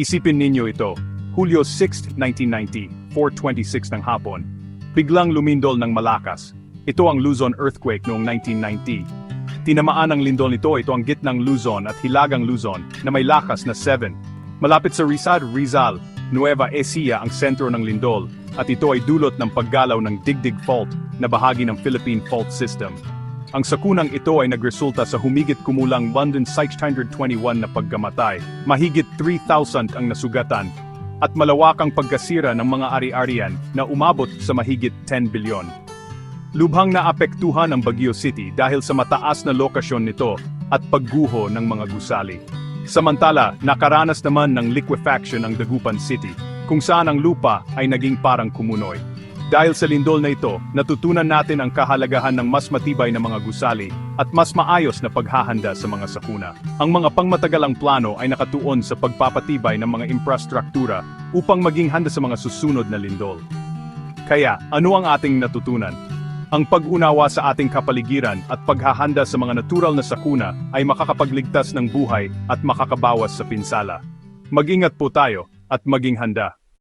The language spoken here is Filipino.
Isipin ninyo ito, Hulyo 6, 1990, 4.26 ng hapon. Biglang lumindol ng malakas. Ito ang Luzon earthquake noong 1990. Tinamaan ng lindol nito ito ang gitnang Luzon at hilagang Luzon na may lakas na 7. Malapit sa Rizal, Rizal, Nueva Ecija ang sentro ng lindol at ito ay dulot ng paggalaw ng Digdig Fault na bahagi ng Philippine Fault System. Ang sakunang ito ay nagresulta sa humigit kumulang London 621 na pagkamatay, mahigit 3,000 ang nasugatan, at malawakang pagkasira ng mga ari-arian na umabot sa mahigit 10 bilyon. Lubhang naapektuhan ang Baguio City dahil sa mataas na lokasyon nito at pagguho ng mga gusali. Samantala, nakaranas naman ng liquefaction ang Dagupan City, kung saan ang lupa ay naging parang kumunoy. Dahil sa lindol na ito, natutunan natin ang kahalagahan ng mas matibay na mga gusali at mas maayos na paghahanda sa mga sakuna. Ang mga pangmatagalang plano ay nakatuon sa pagpapatibay ng mga infrastruktura upang maging handa sa mga susunod na lindol. Kaya, ano ang ating natutunan? Ang pag-unawa sa ating kapaligiran at paghahanda sa mga natural na sakuna ay makakapagligtas ng buhay at makakabawas sa pinsala. Mag-ingat po tayo at maging handa.